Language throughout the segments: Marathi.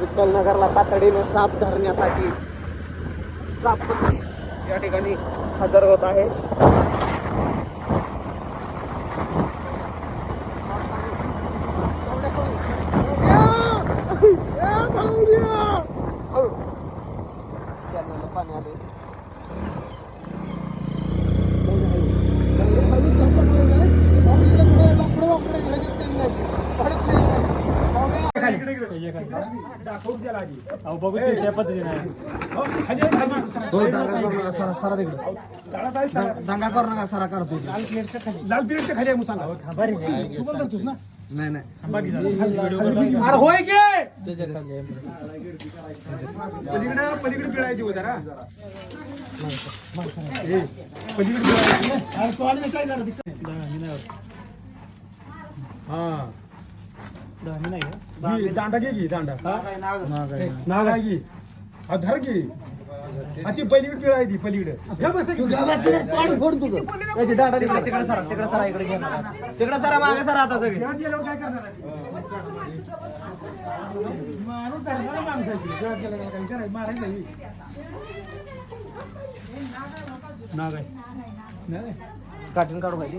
विठ्ठलनगरला तातडीने साप धरण्यासाठी साप या ठिकाणी हजर होत आहे. हो दंगा करू नका सरा सरा तिकडे. दंग- दंगा करू नका सरा काढतो इकडे. लाल पिरियडच्या खाली. आहे मग सांगा तू पण धरतोस ना? नाही नाही. अरे होय गे पलीकडे पलीकडे पिळायची हो जरा. ए, पलीकडे पिळायची. हा. घे, दांडा घे घे दांडा. नाग आहे हा धर घे. हा ती पलीकडे. पिळायची पलीकडे जा बस की. तिकडे. सरा तिकडे सरा इकडे घे तिकडे सरा मागे सरा आता सगळे. घरात गेल्यावर काय करणार आहे? माणूस धरणारा माणसाची. घरात गेल्यावर काय करायचं? मारायचं नाही. नाग आहे नाही काटून काढू पाहिजे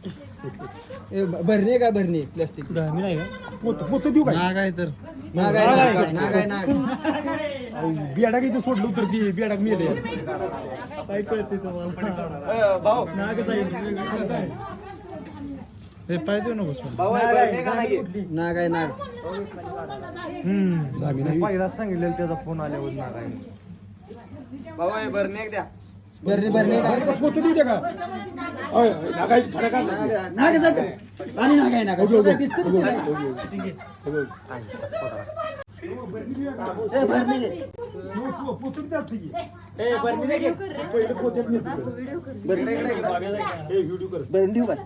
नाही ते? भरणी काय भरणी? प्लास्टिक पोत पोत देऊ काय? नाग आहे तर. नाग आहे नाग, नाग आहे नाग. बियाडा इथं सोडलं तर ती? बियाडा मेले. काय कळते हे पाय देऊ नकोस नाग आहे. नाग पहिलाच सांगितलेलं त्याचा फोन आल्यावर नाग आहे. भरणी भरणी काय पोत देऊ दे का अय, नागाई, फरक आहे. नाग आहे जातं. आणि नाग आहे नाग आहे. दिसतं, दिसतं नाग. ए, भरणी घे. पो- पो- पोतून द्या की. पहिलं पोत्यात नेतो. भरणी इकडे, इकडे. हे व्हिडिओ कर. भरणी ठेवू काय?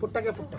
पुट्टा घे, पुट्टा.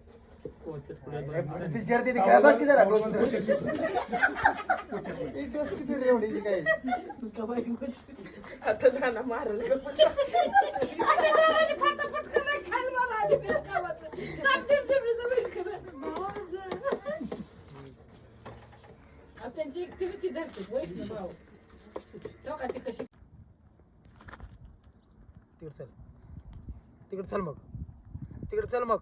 ती शर्ट ती काय? बस की जरा, एक दिवस किती रे एवढीची काय? त्यांची ऍक्टिव्हिटी धरते वैष्णव भाऊ तो का ते कशी तिकडे चल तिकडे चल मग तिकडे चल मग